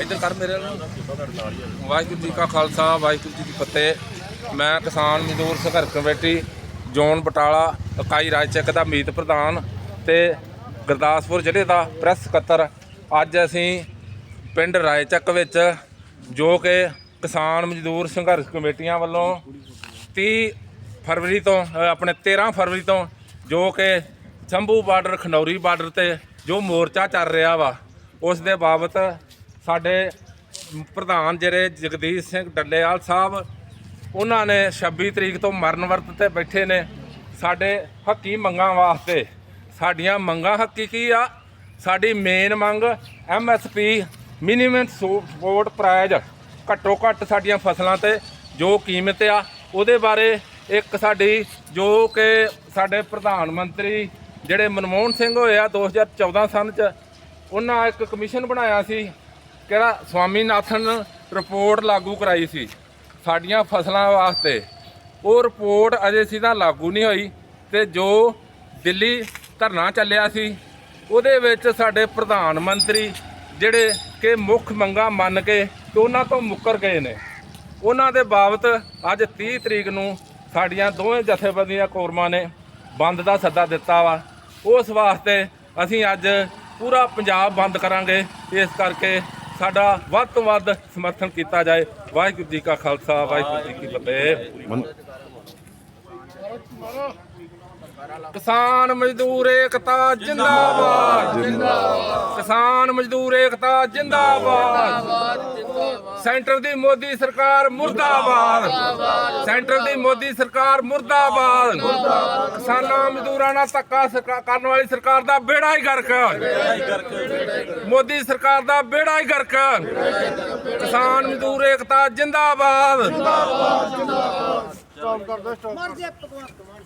ਇੱਧਰ ਕਰ ਮੇਰੇ ਨਾਲ ਵਾਹਿਗੁਰੂ ਜੀ ਕਾ ਖਾਲਸਾ, ਵਾਹਿਗੁਰੂ ਜੀ ਕੀ ਫਤਿਹ। ਮੈਂ ਕਿਸਾਨ ਮਜ਼ਦੂਰ ਸੰਘਰਸ਼ ਕਮੇਟੀ, ਜ਼ੋਨ ਬਟਾਲਾ, ਇਕਾਈ ਰਾਜਚੱਕ ਦਾ ਮੀਤ ਪ੍ਰਧਾਨ ਤੇ ਗੁਰਦਾਸਪੁਰ ਜ਼ਿਲ੍ਹੇ ਦਾ ਪ੍ਰੈਸ ਸਕੱਤਰ। ਅੱਜ ਅਸੀਂ ਪਿੰਡ ਰਾਏਚੱਕ ਵਿੱਚ ਜੋ ਕਿ ਕਿਸਾਨ ਮਜ਼ਦੂਰ ਸੰਘਰਸ਼ ਕਮੇਟੀਆਂ ਵੱਲੋਂ 30 ਫਰਵਰੀ ਤੋਂ ਆਪਣੇ 13 ਫਰਵਰੀ ਤੋਂ ਜੋ ਕਿ ਸ਼ੰਭੂ ਬਾਰਡਰ ਖਨੌਰੀ ਬਾਰਡਰ ਤੇ ਜੋ ਮੋਰਚਾ ਚੱਲ ਰਿਹਾ ਵਾ, ਉਸ ਦੇ ਬਾਬਤ ਸਾਡੇ ਪ੍ਰਧਾਨ ਜਿਹੜੇ ਜਗਦੀਸ਼ ਸਿੰਘ ਡੱਲੇਵਾਲ ਸਾਹਿਬ, ਉਹਨਾਂ ਨੇ 26 ਤਰੀਕ ਤੋਂ ਮਰਨ ਵਰਤ ਤੇ ਬੈਠੇ ਨੇ। ਸਾਡੇ ਹੱਕੀ ਮੰਗਾਂ ਵਾਸਤੇ, ਸਾਡੀਆਂ ਮੰਗਾਂ ਹੱਕੀ ਕੀ ਆ? ਸਾਡੀ ਮੇਨ ਮੰਗ ਐਮਐਸਪੀ ਮਿਨੀਮਮ ਸਪੋਰਟ ਪ੍ਰਾਈਜ਼ ਘੱਟੋ ਘੱਟ ਸਾਡੀਆਂ ਫਸਲਾਂ ਤੇ ਜੋ ਕੀਮਤ ਆ, ਉਹਦੇ ਬਾਰੇ ਇੱਕ ਸਾਡੀ, ਜੋ ਕਿ ਸਾਡੇ ਪ੍ਰਧਾਨ ਮੰਤਰੀ ਜਿਹੜੇ ਮਨਮੋਹਨ ਸਿੰਘ ਹੋਏ ਆ 2014 ਸਨ ਚ, ਉਹਨਾਂ ਇੱਕ ਕਮਿਸ਼ਨ ਬਣਾਇਆ ਸੀ। ਕਿਹੜਾ ਸਵਾਮੀਨਾਥਨ ਰਿਪੋਰਟ ਲਾਗੂ ਕਰਾਈ ਸੀ ਸਾਡੀਆਂ ਫਸਲਾਂ ਵਾਸਤੇ। ਉਹ ਰਿਪੋਰਟ ਅਜੇ ਸਿੱਧਾ ਲਾਗੂ ਨਹੀਂ ਹੋਈ ਤੇ ਜੋ ਦਿੱਲੀ ਧਰਨਾ ਚੱਲਿਆ ਸੀ, ਉਹਦੇ ਵਿੱਚ ਸਾਡੇ ਪ੍ਰਧਾਨ ਮੰਤਰੀ ਜਿਹੜੇ ਕਿ ਮੁੱਖ ਮੰਗਾਂ ਮੰਨ ਕੇ ਤੇ ਉਹਨਾਂ ਤੋਂ ਮੁੱਕਰ ਗਏ ਨੇ। ਉਹਨਾਂ ਦੇ ਬਾਬਤ ਅੱਜ 30 ਤਰੀਕ ਨੂੰ ਸਾਡੀਆਂ ਦੋਵੇਂ ਜਥੇਬੰਦੀਆਂ ਕੋਰਮਾਂ ਨੇ ਬੰਦ ਦਾ ਸੱਦਾ ਦਿੱਤਾ ਵਾ। ਉਸ ਵਾਸਤੇ ਅਸੀਂ ਅੱਜ ਪੂਰਾ ਪੰਜਾਬ ਬੰਦ ਕਰਾਂਗੇ। ਇਸ ਕਰਕੇ ਸਾਡਾ ਵੱਧ ਤੋਂ ਵੱਧ ਸਮਰਥਨ ਕੀਤਾ ਜਾਏ। ਵਾਹਿਗੁਰੂ ਜੀ ਕਾ ਖਾਲਸਾ ਵਾਹਿਗੁਰੂ ਜੀ ਕੀ ਫਤਿਹ। ਕਿਸਾਨ ਮਜ਼ਦੂਰ ਏਕਤਾ ਜਿੰਦਾਬਾਦ। ਜਿੰਦਾਬਾਦ। ਕਿਸਾਨ ਮਜ਼ਦੂਰ ਏਕਤਾ ਜਿੰਦਾਬਾਦ। ਸੈਂਟਰ ਦੀ ਮੋਦੀ ਸਰਕਾਰ ਮੁਰਦਾਬਾਦ। ਸੈਂਟਰ ਦੀ ਮੋਦੀ ਸਰਕਾਰ ਮੁਰਦਾਬਾਦ। ਕਿਸਾਨਾਂ ਮਜ਼ਦੂਰਾਂ ਨਾਲ ਧੱਕਾ ਕਰਨ ਵਾਲੀ ਸਰਕਾਰ ਦਾ ਬੇੜਾ ਹੀ ਗਰਕ। ਮੋਦੀ ਸਰਕਾਰ ਦਾ ਬੇੜਾ ਹੀ ਗਰਕ। ਕਿਸਾਨ ਮਜ਼ਦੂਰ ਏਕਤਾ ਜਿੰਦਾਬਾਦ। ਮਰ ਜੇ ਭਗਵੰਤ ਮਾਨ